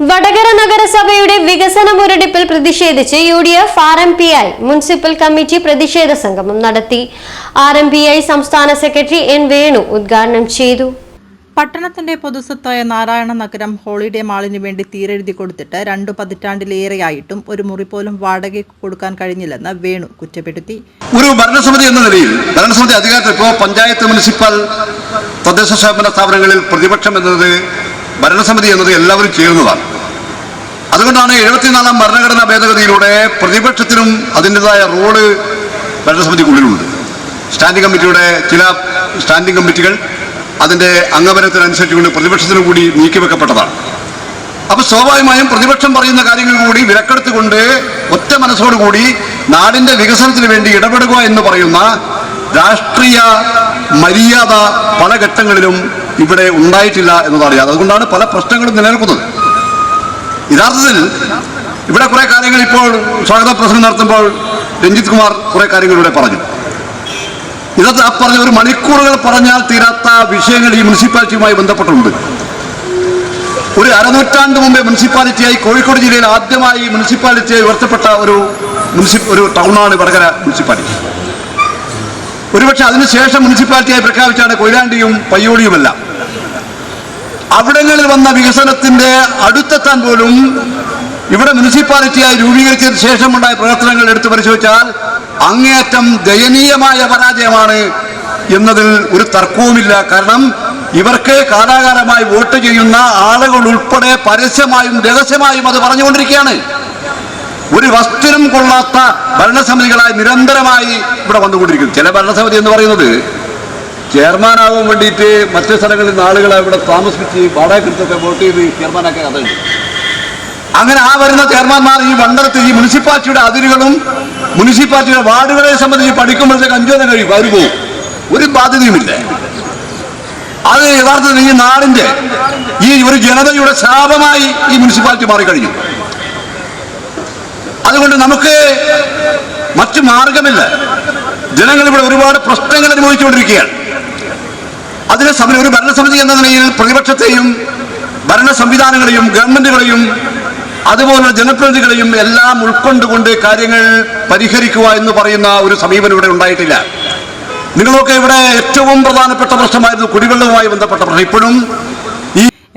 വടകര നഗരസഭയുടെ വികസന മുരടിപ്പിൽ പ്രതിഷേധിച്ച് U D F R M P I municipal committee പ്രതിഷേധ സംഗമം നടത്തി. ആർ എം പി ഐ സംസ്ഥാന സെക്രട്ടറി എൻ വേണു ഉദ്ഘാടനം ചെയ്തു. പട്ടണത്തിന്റെ പൊതുസ്വത്തായ നാരായണ നഗരം ഹോളിഡേ മാളിന് വേണ്ടി തീരെഴുതി കൊടുത്തിട്ട് രണ്ടു പതിറ്റാണ്ടിലേറെയായിട്ടും ഒരു മുറി പോലും വാടകയ്ക്ക് കൊടുക്കാൻ കഴിഞ്ഞില്ലെന്ന് വേണു കുറ്റപ്പെടുത്തി. ഒരു ഭരണസമിതി എന്ന നിലയിൽ ഭരണസമിതി അധികാരത്തിൽ ഇപ്പോൾ പഞ്ചായത്ത് മുനിസിപ്പൽ തദ്ദേശ സ്വയംഭരണ സ്ഥാപനങ്ങളിൽ പ്രതിപക്ഷം എന്നത് ഭരണസമിതി എന്നത് എല്ലാവരും ചേരുന്നതാണ്. അതുകൊണ്ടാണ് എഴുപത്തിനാലാം ഭരണഘടനാ ഭേദഗതിയിലൂടെ പ്രതിപക്ഷത്തിനും അതിന്റെതായ റോൾ ഭരണസമിതിക്കുള്ളിലുണ്ട്. സ്റ്റാൻഡിംഗ് കമ്മിറ്റിയുടെ ചില സ്റ്റാൻഡിംഗ് കമ്മിറ്റികൾ അതിന്റെ അംഗബലത്തിനനുസരിച്ചുകൊണ്ട് പ്രതിപക്ഷത്തിനും കൂടി നീക്കിവെക്കപ്പെട്ടതാണ്. അപ്പോൾ സ്വാഭാവികമായും പ്രതിപക്ഷം പറയുന്ന കാര്യങ്ങൾ കൂടി വിലക്കെടുത്തുകൊണ്ട് ഒറ്റ മനസ്സോടുകൂടി നാടിന്റെ വികസനത്തിന് വേണ്ടി ഇടപെടുക എന്ന് പറയുന്ന രാഷ്ട്രീയ മര്യാദ പല ഘട്ടങ്ങളിലും ഇവിടെ ഉണ്ടായിട്ടില്ല എന്നതാണ്. അതുകൊണ്ടാണ് പല പ്രശ്നങ്ങളും നിലനിൽക്കുന്നത്. യഥാർത്ഥത്തിൽ ഇവിടെ കുറേ കാര്യങ്ങൾ ഇപ്പോൾ സ്വാഗത പ്രസംഗം നടത്തുമ്പോൾ രഞ്ജിത് കുമാർ കുറേ കാര്യങ്ങൾ ഇവിടെ പറഞ്ഞു. ഇതൊക്കെ ആ പറഞ്ഞ ഒരു മണിക്കൂറുകൾ പറഞ്ഞാൽ തീരാത്ത വിഷയങ്ങൾ ഈ മുനിസിപ്പാലിറ്റിയുമായി ബന്ധപ്പെട്ടുണ്ട് ഒരു അരനൂറ്റാണ്ട് മുമ്പേ മുനിസിപ്പാലിറ്റിയായി കോഴിക്കോട് ജില്ലയിൽ ആദ്യമായി മുനിസിപ്പാലിറ്റിയായി ഉയർത്തപ്പെട്ട ഒരു മുനിസി ഒരു ടൗണാണ് വടകര മുനിസിപ്പാലിറ്റി. ഒരുപക്ഷെ അതിനുശേഷം മുനിസിപ്പാലിറ്റിയായി പ്രഖ്യാപിച്ചാണ് കൊയിലാണ്ടിയും പയ്യോളിയുമെല്ലാം. അവിടങ്ങളിൽ വന്ന വികസനത്തിന്റെ അടുത്തെത്താൻ പോലും ഇവിടെ മുനിസിപ്പാലിറ്റിയായി രൂപീകരിച്ചതിന് ശേഷമുണ്ടായ പ്രവർത്തനങ്ങൾ എടുത്തു പരിശോധിച്ചാൽ അങ്ങേയറ്റം ദയനീയമായ പരാജയമാണ് എന്നതിൽ ഒരു തർക്കവുമില്ല. കാരണം ഇവർക്ക് കാലാകാലമായി വോട്ട് ചെയ്യുന്ന ആളുകൾ ഉൾപ്പെടെ പരസ്യമായും രഹസ്യമായും അത് പറഞ്ഞുകൊണ്ടിരിക്കുകയാണ്. ഒരു വസ്തുവിനും കൊള്ളാത്ത ഭരണസമിതികളായി നിരന്തരമായി ഇവിടെ വന്നുകൊണ്ടിരിക്കുന്നു. ചില ഭരണസമിതി എന്ന് പറയുന്നത് ചെയർമാനാകാൻ വേണ്ടിയിട്ട് മറ്റു സ്ഥലങ്ങളിൽ നിന്ന് ആളുകളെ ഇവിടെ താമസിപ്പിച്ച് വാടകയ്ക്കെടുത്തൊക്കെ വോട്ട് ചെയ്ത് ചെയർമാനാക്കിയ കഥയുണ്ട്. അങ്ങനെ ആ വരുന്ന ചെയർമാൻമാർ ഈ മണ്ഡലത്തിൽ ഈ മുനിസിപ്പാലിറ്റിയുടെ അതിരുകളും മുനിസിപ്പാലിറ്റിയുടെ വാർഡുകളെ സംബന്ധിച്ച് പഠിക്കുമ്പോഴത്തേക്ക് അഞ്ചോ തന്നെ കഴിയും അവർ പോവും. ഒരു ബാധ്യതയുമില്ല. അത് യഥാർത്ഥത്തിൽ ഈ നാടിന്റെ ഈ ഒരു ജനതയുടെ ശാപമായി ഈ മുനിസിപ്പാലിറ്റി മാറിക്കഴിഞ്ഞു. അതുകൊണ്ട് നമുക്ക് മറ്റു മാർഗമില്ല. ജനങ്ങൾ ഇവിടെ ഒരുപാട് പ്രശ്നങ്ങൾ അനുഭവിച്ചുകൊണ്ടിരിക്കുകയാണ്. അതിനെ സമരം ഒരു ഭരണസമിതി എന്ന നിലയിൽ പ്രതിപക്ഷത്തെയും ഭരണ സംവിധാനങ്ങളെയും ഗവൺമെന്റുകളെയും അതുപോലെ ജനപ്രതിനിധികളെയും എല്ലാം ഉൾക്കൊണ്ടുകൊണ്ട് കാര്യങ്ങൾ പരിഹരിക്കുക എന്ന് പറയുന്ന ഒരു സമീപനം ഇവിടെ ഉണ്ടായിട്ടില്ല. നിങ്ങളൊക്കെ ഇവിടെ ഏറ്റവും പ്രധാനപ്പെട്ട പ്രശ്നമായിരുന്നു കുടിവെള്ളവുമായി ബന്ധപ്പെട്ട പ്രശ്നം. ഇപ്പോഴും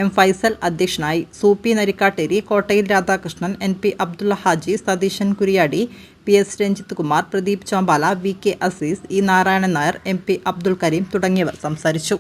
എം ഫൈസൽ അധ്യക്ഷനായി. Sooppy Narikkatteri Kottayil Radhakrishnan N P Abdulla Haji Satheesan Kuriyadi P S Ranjith Kumar Pradeep Chombala V K Azeez E Narayanan Nair M P Abdul Kareem തുടങ്ങിയവർ സംസാരിച്ചു.